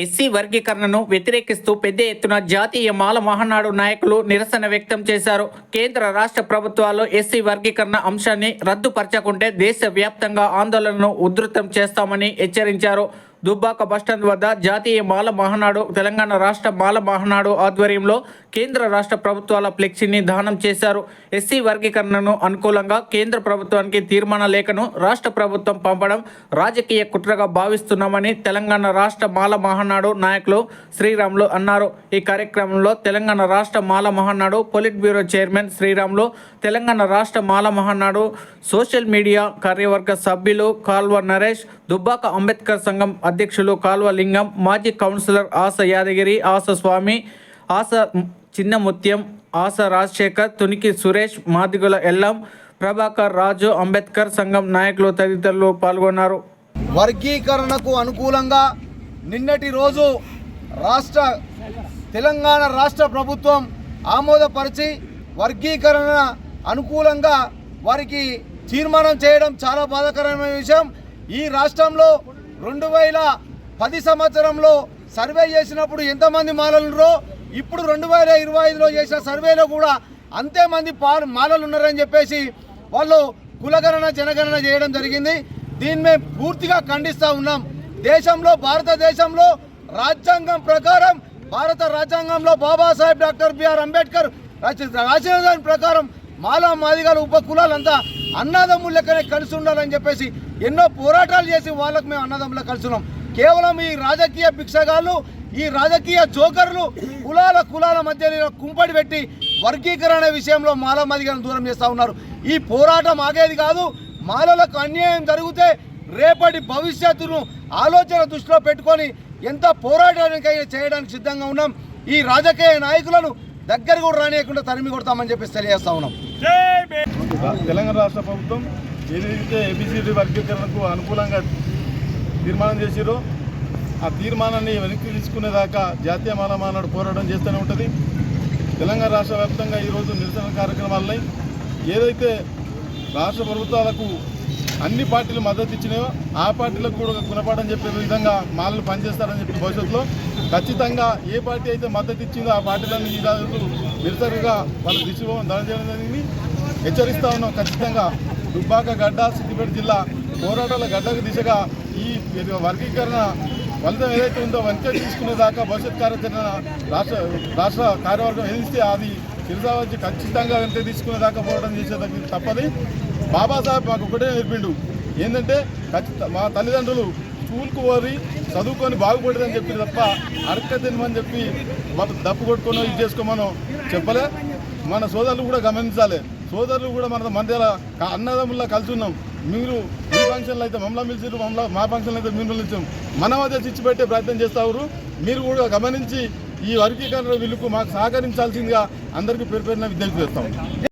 SC వర్గీకరణను వ్యతిరేకిస్తూ పెద్ద ఎత్తున జాతీయ మాల మహానాడు నాయకులు నిరసన వ్యక్తం చేశారు. కేంద్ర రాష్ట్ర ప్రభుత్వాలు ఎస్సీ వర్గీకరణ అంశాన్ని రద్దుపరచకుంటే దేశవ్యాప్తంగా ఆందోళనను ఉధృతం చేస్తామని హెచ్చరించారు. దుబ్బాక బస్టాండ్ వద్ద జాతీయ మాల మహానాడు తెలంగాణ రాష్ట్ర మాల మహానాడు ఆధ్వర్యంలో కేంద్ర రాష్ట్ర ప్రభుత్వాల ఫ్లెక్సీని దానం చేశారు. ఎస్సీ వర్గీకరణను అనుకూలంగా కేంద్ర ప్రభుత్వానికి తీర్మాన లేఖను రాష్ట్ర ప్రభుత్వం పంపడం రాజకీయ కుట్రగా భావిస్తున్నామని తెలంగాణ రాష్ట్ర మాల మహానాడు నాయకులు శ్రీరాములు అన్నారు. ఈ కార్యక్రమంలో తెలంగాణ రాష్ట్ర Mala Mahanadu polit bureau chairman Sriramulu Telangana రాష్ట్ర మాల మహానాడు సోషల్ మీడియా కార్యవర్గ సభ్యులు కాల్వ నరేష్ దుబ్బాక అంబేద్కర్ సంఘం అధ్యక్షులు కాల్వ లింగం మాజీ కౌన్సిలర్ ఆశ యాదగిరి ఆశ స్వామి ఆశ చిన్న ముత్యం ఆశ రాజశేఖర్ తునికి సురేష్ మాదిగుల ఎల్లం ప్రభాకర్ రాజు అంబేద్కర్ సంఘం నాయకులు తదితరులు పాల్గొన్నారు. వర్గీకరణకు అనుకూలంగా నిన్నటి రోజు రాష్ట్ర తెలంగాణ రాష్ట్ర ప్రభుత్వం ఆమోదపరిచి వర్గీకరణ అనుకూలంగా వారికి తీర్మానం చేయడం చాలా బాధాకరమైన విషయం. ఈ రాష్ట్రంలో రెండు వేల పది సంవత్సరంలో సర్వే చేసినప్పుడు ఎంతమంది మాలలున్నారో ఇప్పుడు రెండు వేల ఇరవై ఐదులో చేసిన సర్వేలో కూడా అంతే మంది పా మాలలు ఉన్నారని చెప్పేసి వాళ్ళు కులగణన జనగణన చేయడం జరిగింది. దీన్ని మేము పూర్తిగా ఖండిస్తూ ఉన్నాం. దేశంలో భారతదేశంలో రాజ్యాంగం ప్రకారం భారత రాజ్యాంగంలో బాబాసాహెబ్ డాక్టర్ బిఆర్ అంబేద్కర్ రాసిన దాని ప్రకారం మాలా మాదిగల ఉప కులాలంతా అన్నదమ్ముల లెక్కనే కలిసి ఉండాలని చెప్పేసి ఎన్నో పోరాటాలు చేసి వాళ్ళకు మేము అన్నదమ్ముల కలిసి ఉన్నాం. కేవలం ఈ రాజకీయ భిక్షగాళ్ళు ఈ రాజకీయ జోకర్లు కులాల కులాల మధ్య కుంపడి పెట్టి వర్గీకరణ విషయంలో మాల దూరం చేస్తూ ఉన్నారు. ఈ పోరాటం ఆగేది కాదు మాలలకు అన్యాయం జరిగితే రేపటి భవిష్యత్తును ఆలోచన దృష్టిలో పెట్టుకొని ఎంత పోరాటానికైనా చేయడానికి సిద్ధంగా ఉన్నాం. ఈ రాజకీయ నాయకులను దగ్గర కూడా రానియకుండా తరిమి కొడతామని చెప్పేసి తెలియజేస్తా ఉన్నాం. తెలంగాణ రాష్ట్ర ప్రభుత్వం ఏదైతే ఏబిసిడి వర్గీకరణకు అనుకూలంగా తీర్మానం చేసిరో ఆ తీర్మానాన్ని వెనక్కి తీసుకునేదాకా జాతీయ మానమానాడు పోరాటం చేస్తూనే ఉంటుంది. తెలంగాణ రాష్ట్ర వ్యాప్తంగా ఈరోజు నిరసన కార్యక్రమాలని ఏదైతే రాష్ట్ర ప్రభుత్వాలకు అన్ని పార్టీలు మద్దతు ఇచ్చినాయో ఆ పార్టీలకు కూడా గుణపాఠం చెప్పే విధంగా మాలలు పనిచేస్తారని చెప్పి భవిష్యత్తులో ఖచ్చితంగా ఏ పార్టీ అయితే మద్దతు ఇచ్చిందో ఆ పార్టీలన్నీ ఈ రోజు నిరసనగా వాళ్ళ దిశలో దళచేయడం జరిగింది హెచ్చరిస్తా ఉన్నాం. ఖచ్చితంగా దుబ్బాక గడ్డ సిద్దిపేట జిల్లా పోరాటాల గడ్డకు దిశగా ఈ వర్గీకరణ ఫలితం ఏదైతే ఉందో వెనక తీసుకునేదాకా భవిష్యత్ కార్యాచరణ రాష్ట్ర రాష్ట్ర కార్యవర్గం ఏదిస్తే అది చిరుసావచ్చి ఖచ్చితంగా వెనక తీసుకునేదాకా పోరాటం చేసేదానికి తప్పది. బాబాసాహెబ్ మాకు ఒకటే నేర్పిండు. ఏంటంటే ఖచ్చితంగా మా తల్లిదండ్రులు స్కూల్కి పోరి చదువుకొని బాగుపడదని చెప్పి తప్ప అడక్క తినమని చెప్పి వాళ్ళు దప్పు కొట్టుకొని ఇది చేసుకోమనో చెప్పలే. మన సోదరులు కూడా గమనించాలి. సోదరులు కూడా మన మన దగ్గర అన్నదమ్ముల్లా కలిసి ఉన్నాం. మీరు మీ ఫంక్షన్లు అయితే మమ్మల్ని పిలిచారు మమ్మల్ని మా ఫంక్షన్లు అయితే మీరు పిలిచాం మనం అదే చిచ్చి పెట్టే ప్రయత్నం చేస్తారు మీరు కూడా గమనించి ఈ వర్గీకరణ విలుకు మాకు సహకరించాల్సిందిగా అందరికీ పేరు పేరున విజ్ఞప్తి చేస్తాం